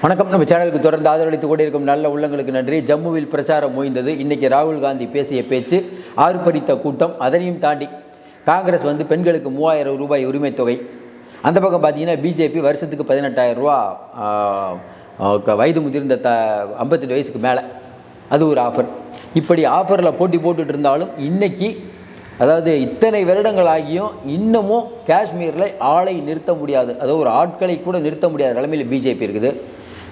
வணக்கம். நம்ம சேனலுக்கு தொடர்ந்து ஆதரவளித்துக் கொண்டிருக்கும் நல்ல உள்ளங்களுக்கு நன்றி. ஜம்முவில் பிரச்சாரம் ஓய்ந்தது. இன்னைக்கு ராகுல் காந்தி பேசிய பேச்சு ஆர்ப்பரித்த கூட்டம் அதனையும் தாண்டி காங்கிரஸ் வந்து பெண்களுக்கு மூவாயிரம் ரூபாய் உரிமை தொகை. அந்த பக்கம் பார்த்தீங்கன்னா பிஜேபி வருஷத்துக்கு பதினெட்டாயிரம் ரூபா வயது முதிர்ந்த த ஐம்பத்தெட்டு வயசுக்கு மேலே. அது ஒரு ஆஃபர் இப்படி ஆஃபரில் போட்டி போட்டுட்டு இருந்தாலும் இன்றைக்கி அதாவது இத்தனை வருடங்கள் ஆகியும் இன்னமும் காஷ்மீரில் ஆளை நிறுத்த முடியாது. அதாவது ஒரு ஆட்களை கூட நிறுத்த முடியாத நிலைமையில் பிஜேபி இருக்குது.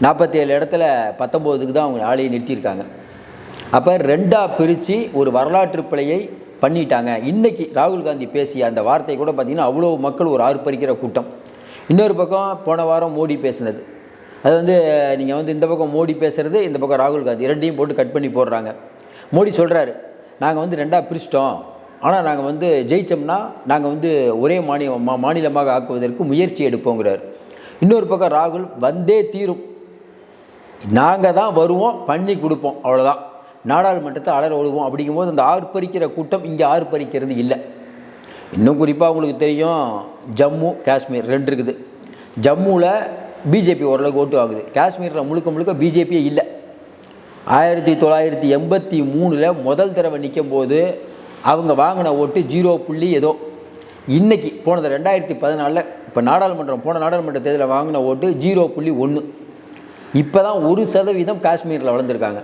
நாற்பத்தி ஏழு இடத்துல பத்தொம்போதுக்கு தான் அவங்க ஆலையை நிறுத்தியிருக்காங்க. அப்போ ரெண்டாக பிரித்து ஒரு வரலாற்று பிழையை பண்ணிட்டாங்க. இன்றைக்கி ராகுல் காந்தி பேசிய அந்த வார்த்தை கூட பார்த்திங்கன்னா அவ்வளோ மக்கள் ஒரு ஆர்ப்பரிக்கிற கூட்டம். இன்னொரு பக்கம் போன வாரம் மோடி பேசினது. அது வந்து நீங்கள் வந்து இந்த பக்கம் மோடி பேசுகிறது இந்த பக்கம் ராகுல் காந்தி ரெண்டையும் போட்டு கட் பண்ணி போடுறாங்க. மோடி சொல்கிறாரு நாங்கள் வந்து ரெண்டாக பிரிச்சிட்டோம். ஆனால் நாங்கள் வந்து ஜெயித்தோம்னா நாங்கள் வந்து ஒரே மாநில மா மாநிலமாக ஆக்குவதற்கு முயற்சி எடுப்போங்கிறார். இன்னொரு பக்கம் ராகுல் வந்தே தீரும். நாங்கள் தான் வருவோம் பண்ணி கொடுப்போம் அவ்வளோதான் நாடாளுமன்றத்தை அலற ஒழுகுவோம் அப்படிங்கும்போது அந்த ஆர்ப்பரிக்கிற கூட்டம் இங்கே ஆர்ப்பரிக்கிறது இல்லை. இன்னும் குறிப்பாக உங்களுக்கு தெரியும் ஜம்மு காஷ்மீர் ரெண்டு இருக்குது. ஜம்முவில் பிஜேபி ஓரளவுக்கு ஓட்டு வாங்குது. காஷ்மீரில் முழுக்க முழுக்க பிஜேபியே இல்லை. ஆயிரத்தி தொள்ளாயிரத்தி எண்பத்தி மூணில் முதல் தடவை நிற்கும் போது அவங்க வாங்கின ஓட்டு ஜீரோ புள்ளி ஏதோ. இன்றைக்கி போனது ரெண்டாயிரத்தி பதினாலில் இப்போ நாடாளுமன்றம் போன நாடாளுமன்ற தேர்தலில் வாங்கின ஓட்டு ஜீரோ புள்ளி ஒன்று இப்போ தான் ஒரு சதவீதம் காஷ்மீரில் வளர்ந்துருக்காங்க.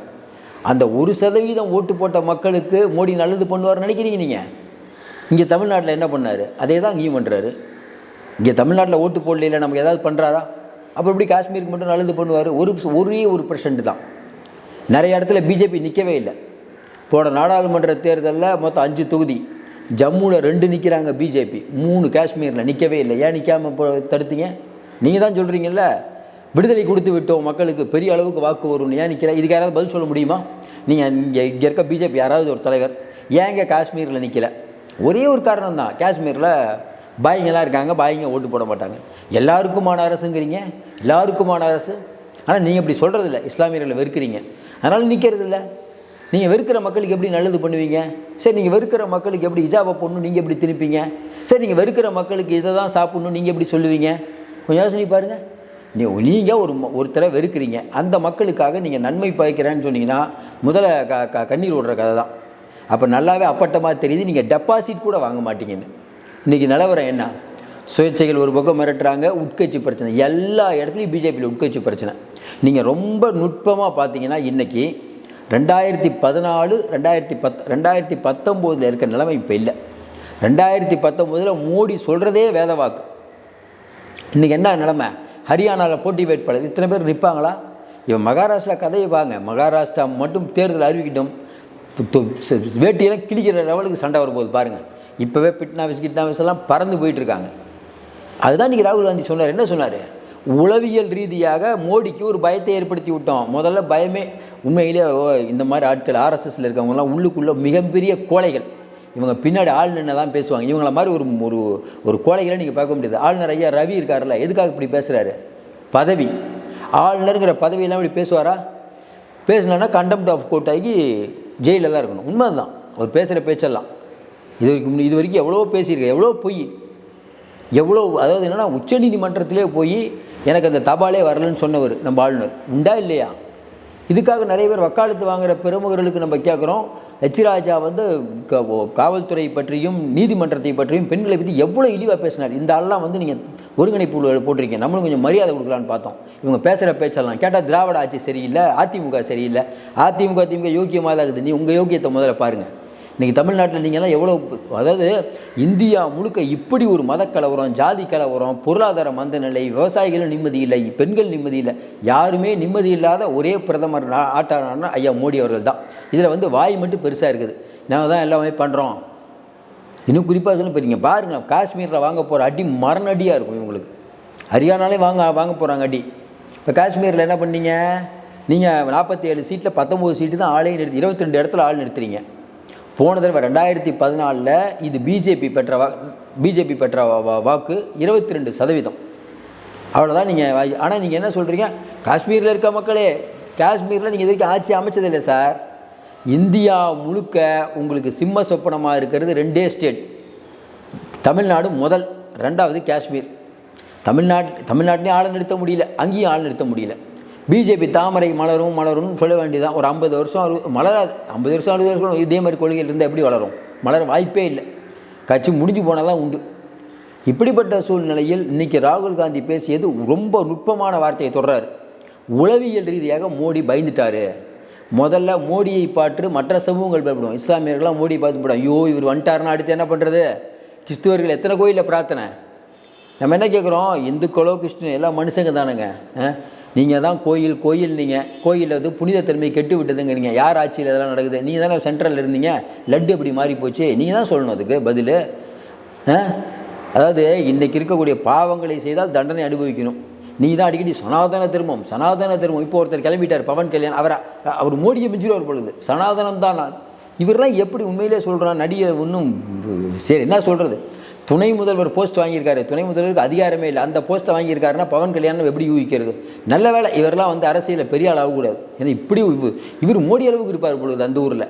அந்த ஒரு சதவீதம் ஓட்டு போட்ட மக்களுக்கு மோடி நல்லது பண்ணுவார்னு நினைக்கிறீங்க நீங்கள் இங்கே தமிழ்நாட்டில் என்ன பண்ணார்? அதே தான் அங்கேயும் பண்ணுறாரு இங்கே தமிழ்நாட்டில் ஓட்டு போடல நமக்கு ஏதாவது பண்ணுறாரா அப்போ எப்படி காஷ்மீருக்கு மட்டும் நல்லது பண்ணுவார்? ஒரு ஒரே ஒரு பர்சன்ட் தான் நிறைய இடத்துல பிஜேபி நிற்கவே இல்லை. போன நாடாளுமன்ற தேர்தலில் மொத்தம் அஞ்சு தொகுதி. ஜம்முவில் ரெண்டு நிற்கிறாங்க பிஜேபி. மூணு காஷ்மீரில் நிற்கவே இல்லை. ஏன் நிற்காமல் இப்போ தடுத்தீங்க? நீங்கள் தான் சொல்கிறீங்கல்ல விடுதலை கொடுத்து விட்டோம் மக்களுக்கு பெரிய அளவுக்கு வாக்கு வரும்னு ஏன் நிற்கிற இதுக்கு யாராவது பதில் சொல்ல முடியுமா? நீங்கள் இங்கே இங்கே இருக்க பிஜேபி யாராவது ஒரு தலைவர் ஏங்க காஷ்மீரில் நிற்கல ஒரே ஒரு காரணம் தான் காஷ்மீரில் பாய்ங்கெல்லாம் இருக்காங்க பாய்ங்க ஓட்டு போட மாட்டாங்க. எல்லாருக்குமான அரசுங்கிறீங்க எல்லாருக்குமான அரசு. ஆனால் நீங்கள் இப்படி சொல்கிறதில்ல இஸ்லாமியர்களை வெறுக்கிறீங்க. அதனால் நிற்கிறது இல்லை நீங்கள் வெறுக்கிற மக்களுக்கு எப்படி நல்லது பண்ணுவீங்க? சரி நீங்கள் வெறுக்கிற மக்களுக்கு எப்படி இஜாபை போடணும்? நீங்கள் எப்படி திணிப்பீங்க? சரி நீங்கள் வெறுக்கிற மக்களுக்கு இதை தான் சாப்பிட்ணும்? நீங்கள் எப்படி சொல்லுவீங்க? கொஞ்சம் யோசனை பாருங்கள் நீ நீங்கள் ஒரு ஒருத்தரை வெறுக்கிறீங்க. அந்த மக்களுக்காக நீங்கள் நன்மை பயக்கிறேன்னு சொன்னீங்கன்னா முதல்ல க க கண்ணீர் விடுற கதை தான். அப்போ நல்லாவே அப்பட்டமாக தெரியுது நீங்கள் டெபாசிட் கூட வாங்க மாட்டீங்கன்னு. இன்றைக்கி நிலவரம் என்ன? சுயேட்சைகள் ஒரு பக்கம் மிரட்டுறாங்க உட்கட்சி பிரச்சனை. எல்லா இடத்துலையும் பிஜேபியில் உட்கட்சி பிரச்சனை. நீங்கள் ரொம்ப நுட்பமாக பார்த்தீங்கன்னா இன்றைக்கி ரெண்டாயிரத்தி பதினாலு ரெண்டாயிரத்தி பத் ரெண்டாயிரத்தி பத்தொம்போதில் இருக்க நிலைமை இப்போ இல்லை. ரெண்டாயிரத்தி பத்தொம்போதில் மோடி சொல்கிறதே வேத வாக்கு இன்றைக்கி என்ன நிலமை? ஹரியானாவில் போட்டி வேட்பாளர். இத்தனை பேர் நிற்பாங்களா? இவன் மகாராஷ்டிரா கதையை வாங்க மகாராஷ்டிரா மட்டும் தேர்தல் அறிவிக்கட்டும். வேட்டியெல்லாம் கிழிக்கிற லெவலுக்கு சண்டை வரும்போது பாருங்கள் இப்போவே பிட்னாவிஸ் கிட்னாவிஸ் எல்லாம் பறந்து போயிட்டுருக்காங்க. அதுதான் இன்றைக்கி ராகுல் காந்தி சொன்னார். என்ன சொன்னார்? உளவியல் ரீதியாக மோடிக்கு ஒரு பயத்தை ஏற்படுத்தி விட்டோம். முதல்ல பயமே. உண்மையிலே ஓ, இந்த மாதிரி ஆட்கள் ஆர்எஸ்எஸ்ல இருக்கவங்கலாம் உள்ளுக்குள்ள மிகப்பெரிய கோழைகள். இவங்க பின்னாடி ஆளுநர் தான் பேசுவாங்க. இவங்கள மாதிரி ஒரு ஒரு ஒரு கோழைகளை நீங்கள் பார்க்க முடியாது. ஆளுநர் ஐயா ரவி இருக்கார்ல எதுக்காக இப்படி பேசுகிறாரு பதவி. ஆளுநருங்கிற பதவியெல்லாம் இப்படி பேசுவாரா? பேசினா கண்டெம்ட் ஆஃப் கோர்ட் ஆகி ஜெயிலில் தான் இருக்கணும். உண்மை தான் அவர் பேசுகிற பேச்செல்லாம். இது வரைக்கும் இது வரைக்கும் எவ்வளோ பேசியிருக்கேன் எவ்வளோ பொய். எவ்வளோ அதாவது என்னென்னா உச்சநீதிமன்றத்திலே போய் எனக்கு அந்த தபாலே வரலன்னு சொன்னவர் நம்ம ஆளுநர். உண்டா இல்லையா? இதுக்காக நிறைய பேர் வக்காலத்து வாங்குற பிரமுகர்களுக்கு நம்ம கேட்குறோம் ஹெச் ராஜா வந்து க- ஓ- காவல்துறை பற்றியும் நீதிமன்றத்தை பற்றியும் பெண்களை பற்றி எவ்வளோ இழிவாக பேசினார். இந்த ஆள்லாம் வந்து நீங்கள் ஒருங்கிணைப்பு போட்டிருக்கீங்க. நம்மளும் கொஞ்சம் மரியாதை கொடுக்கலான்னு பார்த்தோம். இவங்க பேசுகிற பேச்செல்லாம் கேட்டால் திராவிட ஆட்சி சரியில்லை அதிமுக சரியில்லை. அதிமுக திமுக யோக்கியமாக தான் இருக்குது. நீ உங்கள் யோக்கியத்தை முதல்ல பாருங்கள் இன்றைக்கி தமிழ்நாட்டில் நீங்கள்லாம் எவ்வளோ அதாவது இந்தியா முழுக்க இப்படி ஒரு மத கலவரம் ஜாதி கலவரம் பொருளாதார மந்த நிலை விவசாயிகளும் நிம்மதி இல்லை பெண்கள் நிம்மதி இல்லை யாருமே நிம்மதி இல்லாத ஒரே பிரதமர் ஆட்டாளர்னா ஐயா மோடி அவர்கள் தான். இதில் வந்து வாய் மட்டும் பெருசாக இருக்குது. நாங்கள் தான் எல்லாமே பண்ணுறோம் இன்னும் குறிப்பாக சொல்ல இப்போ நீங்கள் பாருங்கள் காஷ்மீரில் வாங்க போகிற அடி மரணடியாக இருக்கும் இவங்களுக்கு. ஹரியானாலே வாங்க வாங்க போகிறாங்க அடி. இப்போ காஷ்மீரில் என்ன பண்ணீங்க? நீங்கள் நாற்பத்தி ஏழு சீட்டில் பத்தொம்போது சீட்டு தான் ஆளே நிறுத்தி இருபத்தி ரெண்டு இடத்துல ஆள் நிறுத்துறீங்க. போன தடவை ரெண்டாயிரத்தி பதினாலில் இது பிஜேபி பெற்ற வா பிஜேபி பெற்ற வாக்கு இருபத்தி ரெண்டு சதவீதம். அவ்வளோதான் நீங்கள் ஆனால் நீங்கள் என்ன சொல்கிறீங்க காஷ்மீரில் இருக்க மக்களே காஷ்மீரில் நீங்கள் இது வரைக்கும் ஆட்சி அமைச்சதில்லை சார். இந்தியா முழுக்க உங்களுக்கு சிம்ம சொப்பனமாக இருக்கிறது ரெண்டே ஸ்டேட். தமிழ்நாடு முதல் ரெண்டாவது காஷ்மீர். தமிழ்நாட் தமிழ்நாட்டிலையும் ஆள் நிறுத்த முடியல அங்கேயும் ஆள் நிறுத்த முடியல. பிஜேபி தாமரை மலரும் மலரும்னு சொல்ல வேண்டியதான் ஒரு ஐம்பது வருஷம் அறுபது மலராது ஐம்பது வருஷம் அறுபது வருஷம் இதே மாதிரி கொள்கையில் இருந்தால் எப்படி வளரும்? மலர வாய்ப்பே இல்லை. கட்சி முடிஞ்சு போனதான் உண்டு. இப்படிப்பட்ட சூழ்நிலையில் இன்றைக்கி ராகுல் காந்தி பேசியது ரொம்ப நுட்பமான வார்த்தையை தொடர்றாரு உளவியல் ரீதியாக மோடி பயந்துட்டாரு. முதல்ல மோடியை பாற்று மற்ற சமூகங்கள் பயப்படும் இஸ்லாமியர்கள்லாம் மோடியை பார்த்து போடும் ஐயோ இவர் வந்துட்டாருன்னா அடுத்து என்ன பண்ணுறது கிறிஸ்துவர்கள் எத்தனை கோயிலில் பிரார்த்தனை? நம்ம என்ன கேட்குறோம் இந்துக்களோ கிறிஸ்டின் எல்லாம் மனுஷங்க தானுங்க. நீங்கள் தான் கோயில் கோயில் நீங்கள் கோயிலில் வந்து புனிதத்தன்மை கெட்டு விட்டதுங்கிறீங்க. யார் ஆட்சியில் இதெல்லாம் நடக்குது? நீங்கள் தானே சென்ட்ரலில் இருந்தீங்க. லட்டு இப்படி மாறி போச்சு. நீங்கள் தான் சொல்லணும் அதுக்கு பதில். அதாவது இன்றைக்கி இருக்கக்கூடிய பாவங்களை செய்தால் தண்டனை அனுபவிக்கணும். நீ தான் அடிக்கடி சனாதன திருமம் சனாதன திருமம். இப்போ ஒருத்தர் கிளம்பிட்டார் பவன் கல்யாண். அவரை அவர் மோடியை மிஞ்சிடுவார் பொழுது. சனாதனம் தான் நான். இவரெல்லாம் எப்படி உண்மையிலே சொல்கிறான் நடிகர் இன்னும் சரி என்ன சொல்கிறது துணை முதல்வர் போஸ்ட் வாங்கியிருக்காரு. துணை முதல்வருக்கு அதிகாரமே இல்லை. அந்த போஸ்ட்டை வாங்கியிருக்காருன்னா பவன் கல்யாணம் எப்படி யூகிக்கிறது நல்ல வேலை இவரெல்லாம் வந்து அரசியலில் பெரிய ஆள் ஆகக்கூடாது. ஏன்னா இப்படி இவர் மோடி அளவுக்கு இருப்பார் பொழுது அந்த ஊரில்.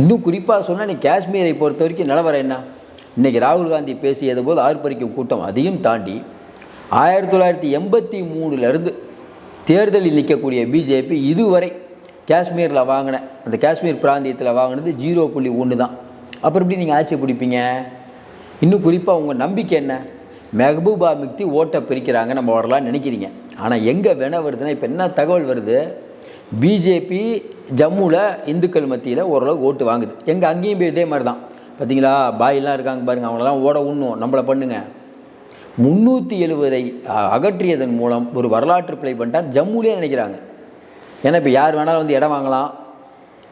இன்னும் குறிப்பாக சொன்னால் நீ காஷ்மீரை பொறுத்த வரைக்கும் நிலவரம் என்ன? இன்றைக்கி ராகுல் காந்தி பேசியது போது ஆர்ப்பரிக்கும் கூட்டம் அதையும் தாண்டி ஆயிரத்தி தொள்ளாயிரத்தி எண்பத்தி மூணுலேருந்து தேர்தலில் நிற்கக்கூடிய பிஜேபி இதுவரை காஷ்மீரில் வாங்கின அந்த காஷ்மீர் பிராந்தியத்தில் வாங்கினது ஜீரோ புள்ளி ஒன்று தான். அப்புறம் எப்படி நீங்கள் ஆட்சி பிடிப்பீங்க? இன்னும் குறிப்பாக உங்கள் நம்பிக்கை என்ன? மெஹபூபா மிக்தி ஓட்டை பிரிக்கிறாங்க நம்ம வரலான்னு நினைக்கிறீங்க. ஆனால் எங்கே வேணா வருதுன்னா இப்போ என்ன தகவல் வருது? பிஜேபி ஜம்முவில் இந்துக்கள் மத்தியில் ஓரளவுக்கு ஓட்டு வாங்குது. எங்கள் அங்கேயும் போய் இதே மாதிரி தான் பார்த்தீங்களா பாயெல்லாம் இருக்காங்க பாருங்கள் அவங்களெல்லாம் ஓட உண்ணும். நம்மளை பண்ணுங்க. முந்நூற்றி எழுபதை அகற்றியதன் மூலம் ஒரு வரலாற்று பிழை பண்ணிட்டார் ஜம்முலேயே நினைக்கிறாங்க. ஏன்னா இப்போ யார் வேணாலும் வந்து இடம் வாங்கலாம்.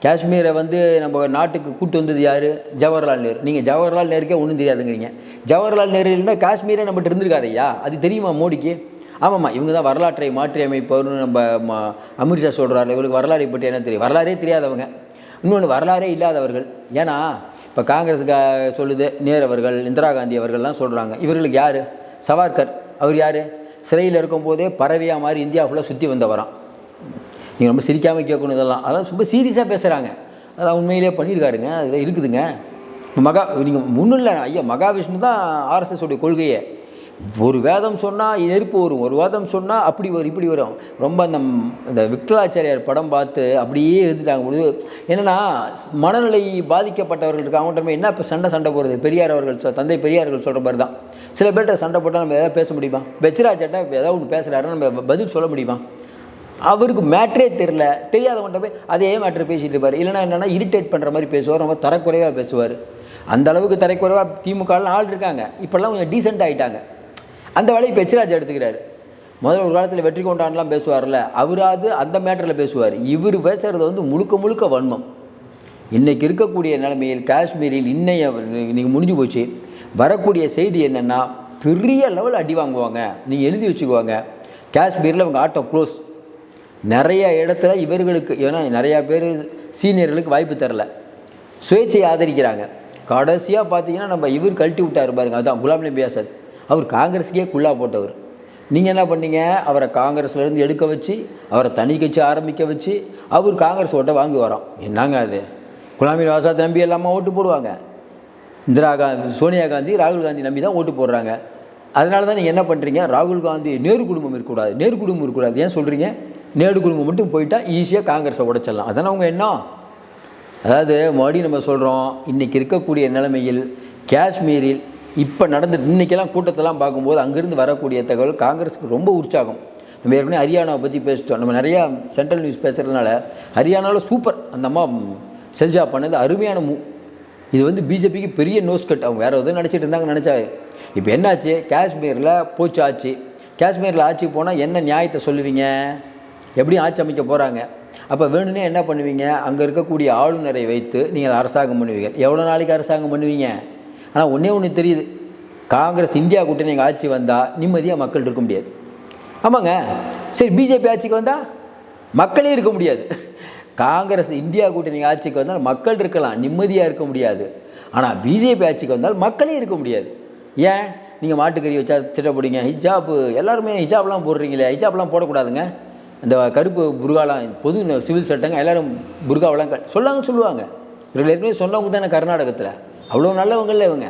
காஷ்மீரை வந்து நம்ம நாட்டுக்கு கூட்டு வந்தது யார்? ஜவஹர்லால் நேரு. நீங்கள் ஜவஹர்லால் நேருக்கே ஒன்றும் தெரியாதுங்கிறீங்க. ஜவஹர்லால் நேரு இல்லைன்னா காஷ்மீரே நம்மகிட்ட இருந்திருக்காதையா அது தெரியுமா மோடிக்கு? ஆமாம்மா இவங்க தான் வரலாற்றை மாற்றி அமைப்பவர்னு நம்ம ம- அமித்ஷா சொல்கிறாரு இவங்களுக்கு வரலாறை பற்றி என்ன தெரியும்? வரலாறே தெரியாதவங்க. இன்னொன்று வரலாறே இல்லாதவர்கள். ஏன்னா இப்போ காங்கிரஸ் சொல்லுது நேரு அவர்கள் இந்திரா காந்தி அவர்கள்லாம் சொல்கிறாங்க இவர்களுக்கு யார்? சவார்கர். அவர் யார்? சிறையில் இருக்கும்போதே பறவையாக மாதிரி இந்தியா ஃபுல்லாக சுற்றி வந்தவராம். நீங்கள் ரொம்ப சிரிக்காமல் கேட்கணும் இதெல்லாம். அதெல்லாம் ரொம்ப சீரியஸாக பேசுகிறாங்க அதான் உண்மையிலே பண்ணியிருக்காருங்க. அதில் இருக்குதுங்க. இப்போ மகா நீங்கள் முன்னும் இல்லை. ஐயா மகாவிஷ்ணு தான் ஆர்எஸ்எஸ் கொள்கையை. ஒரு வேதம் சொன்னால் நெருப்பு வரும். ஒரு வேதம் சொன்னால் அப்படி வரும் இப்படி வரும். ரொம்ப அந்த இந்த விக்டலாச்சாரியார் படம் பார்த்து அப்படியே இருந்துட்டாங்க. பொழுது என்னென்னா மனநிலை பாதிக்கப்பட்டவர்கள் இருக்காங்க. அவங்கள்ட்ட என்ன இப்போ சண்டை சண்டை போடுறது? பெரியார் அவர்கள் சொ- தந்தை பெரியார்கள் சொல்கிற மாதிரி தான். சில பேர்கிட்ட சண்டை போட்டால் நம்ம எதாவது பேச முடியுமா? வெச்சிராஜாட்ட இப்போ ஏதாவது ஒன்று பேசுகிறாருன்னா நம்ம பதில் சொல்ல முடியுமா? அவருக்கு மேட்ரே தெரில தெரியாதவன்ட்ட போய் அதே மேட்ரு பேசிகிட்டு இருப்பார். இல்லைன்னா என்னென்னா இரிட்டேட் பண்ணுற மாதிரி பேசுவார். ரொம்ப தரக்குறைவாக பேசுவார். அந்த அளவுக்கு தரக்குறைவாக திமுகலாம் ஆள் இருக்காங்க. இப்போல்லாம் கொஞ்சம் டீசெண்ட் ஆகிட்டாங்க அந்த வேலையை பெச்சிராஜ் எடுத்துக்கிறார். எடுத்துக்கிறாரு முதல்ல ஒரு காலத்தில் வெற்றி கொண்டான்லாம் பேசுவார்ல. அவராது அந்த மேட்டரில் பேசுவார். இவர் பேசுகிறது வந்து முழுக்க முழுக்க வன்மம். இன்றைக்கி இருக்கக்கூடிய நிலைமையில் காஷ்மீரில் இன்னைய நீங்கள் முடிஞ்சு போச்சு. வரக்கூடிய செய்தி என்னென்னா பெரிய லெவல் அடி வாங்குவாங்க. நீங்கள் எழுதி வச்சுக்குவாங்க காஷ்மீரில் அவங்க ஆட்டோ க்ளோஸ் நிறைய இடத்துல இவர்களுக்கு ஏன்னா நிறையா பேர் சீனியர்களுக்கு வாய்ப்பு தரல. சுயேட்சையை ஆதரிக்கிறாங்க. கடைசியாக பார்த்தீங்கன்னா நம்ம இவர் கழட்டி விட்டார் பாருங்க. அதுதான் குலாம் நபி ஆசாத். அவர் காங்கிரஸுக்கே குள்ளா போட்டவர். நீங்கள் என்ன பண்ணீங்க? அவரை காங்கிரஸ்லேருந்து எடுக்க வச்சு அவரை தனி கட்சி ஆரம்பிக்க வச்சு அவர் காங்கிரஸ் ஓட்டை வாங்கி வரோம். என்னங்க அது? குலாம் நபி ஆசாத் நம்பி எல்லாமே ஓட்டு போடுவாங்க. இந்திரா காந்தி சோனியா காந்தி ராகுல் காந்தி நம்பி தான் ஓட்டு போடுறாங்க. அதனால தான் நீங்கள் என்ன பண்ணுறீங்க ராகுல் காந்தி நேரு குடும்பம் இருக்கக்கூடாது. நேரு குடும்பம் இருக்கக்கூடாது. ஏன் சொல்கிறீங்க நேரு குடும்பம் மட்டும் போயிட்டால் ஈஸியாக காங்கிரஸை உடைச்சிடலாம். அதானே அவங்க என்ன? அதாவது மறுபடியும் நம்ம சொல்கிறோம் இன்றைக்கி இருக்கக்கூடிய நிலைமையில் காஷ்மீரில் இப்போ நடந்து இன்றைக்கெல்லாம் கூட்டத்தெல்லாம் பார்க்கும்போது அங்கேருந்து வரக்கூடிய தகவல் காங்கிரஸுக்கு ரொம்ப உற்சாகம். நம்ம ஏற்கனவே ஹரியானாவை பற்றி பேசிட்டோம். நம்ம நிறையா சென்ட்ரல் நியூஸ் பேசுகிறதுனால ஹரியானாவில் சூப்பர் அந்த அம்மா செல்ஜா பண்ணது அருமையான மூ இது வந்து பிஜேபிக்கு பெரிய நோஸ் கட் அவங்க வேறு எதுவும் நினச்சிட்டு இருந்தாங்க நினச்சா இப்போ என்னாச்சு? காஷ்மீரில் போச்சு ஆச்சு காஷ்மீரில் ஆட்சி போனால் என்ன நியாயத்தை சொல்லுவீங்க? எப்படி ஆட்சி அமைக்க போகிறாங்க அப்போ வேணும்னே என்ன பண்ணுவீங்க? அங்கே இருக்கக்கூடிய ஆளுநரை வைத்து நீங்கள் அரசாங்கம் பண்ணுவீங்க எவ்வளோ நாளைக்கு அரசாங்கம் பண்ணுவீங்க? ஆனால் ஒன்றே ஒன்று தெரியுது. காங்கிரஸ் இந்தியா கூட்டணி எங்கள் ஆட்சி வந்தால் நிம்மதியாக மக்கள் இருக்க முடியாது. ஆமாங்க. சரி பிஜேபி ஆட்சிக்கு வந்தால் மக்களே இருக்க முடியாது. காங்கிரஸ் இந்தியா கூட்டணி ஆட்சிக்கு வந்தால் மக்கள் இருக்கலாம். நிம்மதியாக இருக்க முடியாது. ஆனால் பிஜேபி ஆட்சிக்கு வந்தால் மக்களே இருக்க முடியாது. ஏன்? நீங்கள் மாட்டுக்கறி வச்சா திட்டப்படுங்க ஹிஜாப்பு எல்லாருமே ஹிஜாப்லாம் போடுறீங்களே. ஹிஜாப்லாம் போடக்கூடாதுங்க. இந்த கருப்பு புர்காலாம் பொது சிவில் சட்டங்கள் எல்லாரும் புர்காவெல்லாம் க சொல்லாங்க சொல்லுவாங்க. இவர்கள் ஏற்கனவே சொன்னவங்க தானே கர்நாடகத்தில். அவ்வளோ நல்லவங்கள்ல இவங்க.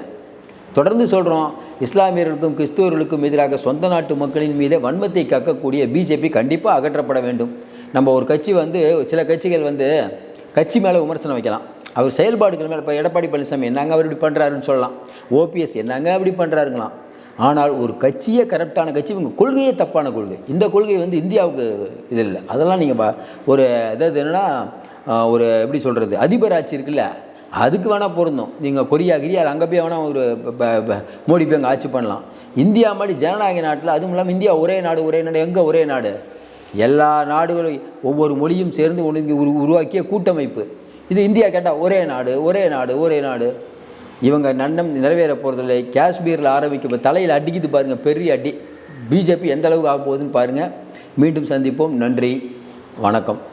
தொடர்ந்து சொல்கிறோம் இஸ்லாமியர்களுக்கும் கிறிஸ்துவர்களுக்கும் எதிராக சொந்த நாட்டு மக்களின் மீது வன்மத்தை கக்கக்கூடிய பிஜேபி கண்டிப்பாக அகற்றப்பட வேண்டும். நம்ம ஒரு கட்சி வந்து சில கட்சிகள் வந்து கட்சி மேலே விமர்சனம் வைக்கலாம். அவர் செயல்பாடுகள் மேலே இப்போ எடப்பாடி பழனிசாமி என்னங்க அவர் இப்படி பண்ணுறாருன்னு சொல்லலாம். ஓபிஎஸ் என்னங்க அப்படி பண்ணுறாருங்களாம் ஆனால் ஒரு கட்சியே கரெக்டான கட்சி இவங்க கொள்கையே தப்பான கொள்கை. இந்த கொள்கை வந்து இந்தியாவுக்கு இது இல்லை. அதெல்லாம் நீங்கள் ஒரு அதாவது என்னென்னா ஒரு எப்படி சொல்கிறது அதிபர் ஆட்சி இருக்குல்ல அதுக்கு வேணால் பொருந்தும். நீங்கள் கொரியா கிரியா அங்கே போய் வேணால் ஒரு மோடி போய் அங்கே ஆட்சி பண்ணலாம். இந்தியா மாதிரி ஜனநாயக நாட்டில் அதுவும் இல்லாமல் இந்தியா ஒரே நாடு ஒரே நாடு எங்கே ஒரே நாடு? எல்லா நாடுகளும் ஒவ்வொரு மொழியும் சேர்ந்து ஒழுங்கி உரு உருவாக்கிய கூட்டமைப்பு. இது இந்தியா கேட்டால் ஒரே நாடு ஒரே நாடு ஒரே நாடு. இவங்க நன்னம் நிறைவேற போகிறதில்லை காஷ்மீரில் ஆரம்பிக்க தலையில் அடிக்குது பாருங்கள் பெரிய அடி. பிஜேபி எந்த அளவுக்கு ஆக போகுதுன்னு பாருங்கள் மீண்டும் சந்திப்போம். நன்றி. வணக்கம்.